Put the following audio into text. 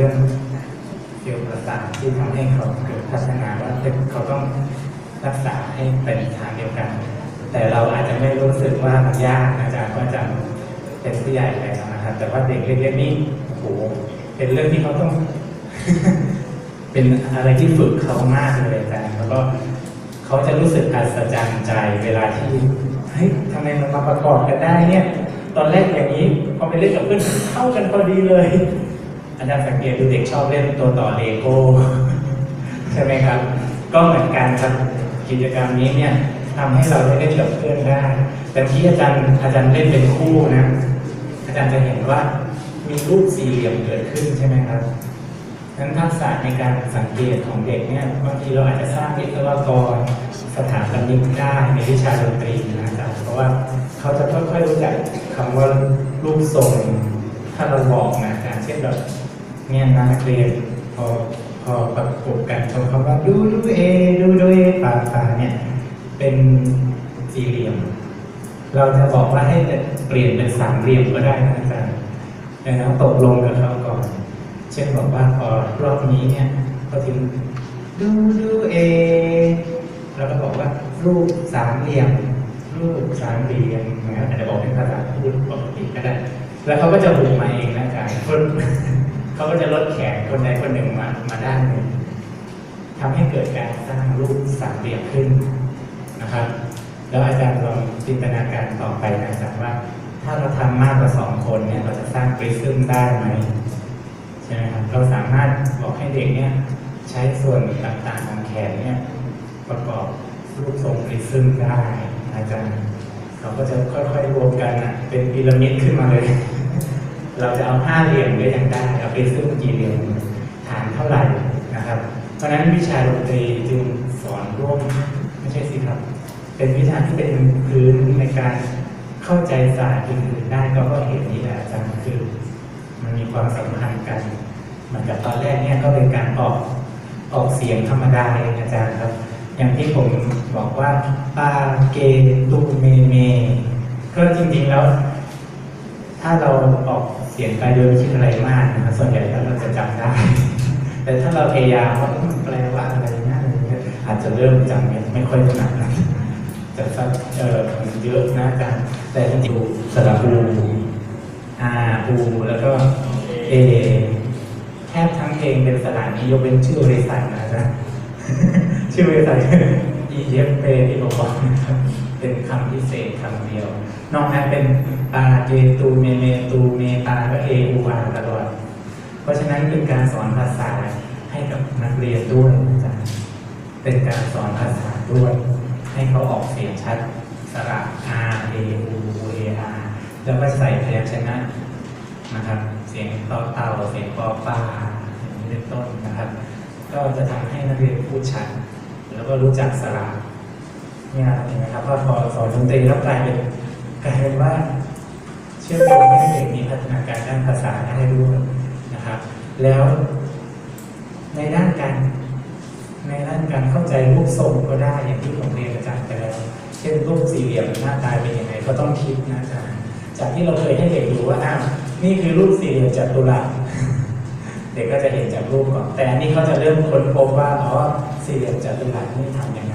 รื่องเกี่ยวกับประสาทที่ทำให้เขาเกิดพัฒนาว่าเขาต้องรักษาให้เป็นทางเดียวกัน แต่เราอาจจะไม่รู้สึกว่ามันยากอาจารย์ก็จะเป็นผู้ใหญ่แล้วนะครับ แต่ว่าเด็กเล็กๆนี่โอ้โหเป็นเรื่องที่เขาต้อง เป็นอะไรที่ฝึกเขามากเลยอาจารย์แล้วก็เขาจะรู้สึกอัศจรรย์ใจเวลาที่เฮ้ยทำไมมันมาประกอบกันได้เนี่ย ตอนแรกอย่างนี้พอไปเล่นกับเพื่อนเข้ากันพอดีเลย อาจารย์สังเกตดูเด็กชอบเล่นตัวต่อเลโก้ใช่ไหมครับ ก็เหมือนกันครับกิจกรรมนี้เนี่ยทำให้เราได้เล่นกับเพื่อนได้แต่ที่อาจารย์อาจารย์เล่นเป็นคู่นะอาจารย์จะเห็นว่ามีรูปสี่เหลี่ยมเกิดขึ้นใช่ไหมครับนั้นทักษะในการสังเกตของเด็กเนี่ยบางทีเราอาจจะสร้างวิศวกรสถาปนิกได้ในวิชาดนตรีนะครับเพราะว่าเขาจะค่อยๆรู้จักคำว่ารูปทรงถ้าเราบอกนะอาจารย์เช่นแบบ เนี่ยนักเรียนพอพอประกบกันตรงคำว่าดูดูเอดูดูเอปาปาเนี่ยเป็นสี่เหลี่ยม เราจะบอกว่าให้เปลี่ยนเป็นสามเหลี่ยมก็ได้นะอาจารย์แต่เราตกลงกับเขาก่อน เช่นบอกว่าพอรอบนี้เนี่ยพอถึงดูดูเอเราก็บอกว่ารูปสามเหลี่ยม รูปสามเหลี่ยมนะครับอาจจะบอกเป็นภาษาพูดปกติก็ได้ แล้วเขาก็จะบุกมาเองนะอาจารย์คน เขาก็จะลดแขนคนใดคนหนึ่งมามาด้านหนึ่งทำให้เกิดการสร้างรูปสามเหลี่ยมขึ้นนะครับ แล้วอาจารย์ลองจินตนาการต่อไปนะอาจารย์ว่า ถ้าเราทำมากกว่าสองคนเนี่ยเราจะสร้างปริซึมได้ไหมใช่ไหมครับเราสามารถบอกให้เด็กเนี่ยใช้ส่วนต่างๆของแขนเนี่ยประกอบรูปทรงปริซึมได้อาจารย์เราก็จะค่อยๆรวมกันอะเป็นพีระมิดขึ้นมาเลย เราจะเอาห้าเหลี่ยมก็ยังได้เอาเปริซึมกี่เหลี่ยมฐานเท่าไหร่นะครับ เพราะฉะนั้นวิชาดนตรีจึงสอนร่วมไม่ใช่สิครับ เป็นวิชาที่เป็นพื้นในการเข้าใจศาสตร์อื่นๆได้ก็เพราะเหตุนี้แหละอาจารย์คือ มันมีความสัมพันธ์กันเหมือนกับตอนแรกเนี่ยก็เป็นการออกออกเสียงธรรมดาเองอาจารย์ครับ อย่างที่ผมบอกว่าปาเกตุเมเมก็จริงๆแล้ว ถ้าเราออกเสียงไปโดยไม่คิดอะไรมากนะส่วนใหญ่แล้วเราจะจำได้ แต่ถ้าเราพยายามว่ามันแปลว่าอะไรนะอะไรเงี้ยอาจจะเริ่มจำไม่ไม่ค่อยถนัดนะจะสักเออมันเยอะนะอาจารย์แต่จริงๆสระอูอาอูแล้วก็เอแทบทั้งเพลงเป็นสระนี้ยกเว้นชื่อบริษัทนะจารย์ชื่อบริษัท EFP ที่บอกนะครับ เป็นคำพิเศษคำเดียวนอกนั้นเป็นปาเจตูเมเมตูเมตาก็เออูอาตลอดเพราะฉะนั้นเป็นการสอนภาษาให้กับนักเรียนด้วยอาจารย์เป็นการสอนภาษาด้วย ให้เขาออกเสียงชัดสระ R A U A R แล้วก็ใส่พยัญชนะนะครับ เสียงต่อเต่าเสียงปอปลาอย่างนี้เป็นต้นนะครับ ก็จะทำให้นักเรียนพูดชัด แล้วก็รู้จักสระ เนี่ยเห็นไหมครับว่าพอสอนดนตรีแล้วกลายเป็นกลายเป็นว่าเชื่อมโยงให้เด็กมีพัฒนาการด้านภาษาได้ด้วยนะครับ แล้วในด้านการในด้านการเข้าใจรูปทรงก็ได้อย่างที่ผมเรียนอาจารย์ไปแล้ว เช่นรูปสี่เหลี่ยมหน้าตาเป็นยังไงก็ต้องคิดนะอาจารย์จากที่เราเคยให้เด็กดูว่าอ้าวนี่คือรูปสี่เหลี่ยมจัตุรัสเด็กก็จะเห็นจากรูปก่อนแต่อันนี้เขาจะเริ่มค้นพบว่าอ๋อสี่เหลี่ยมจัตุรัสนี่ทำยังไง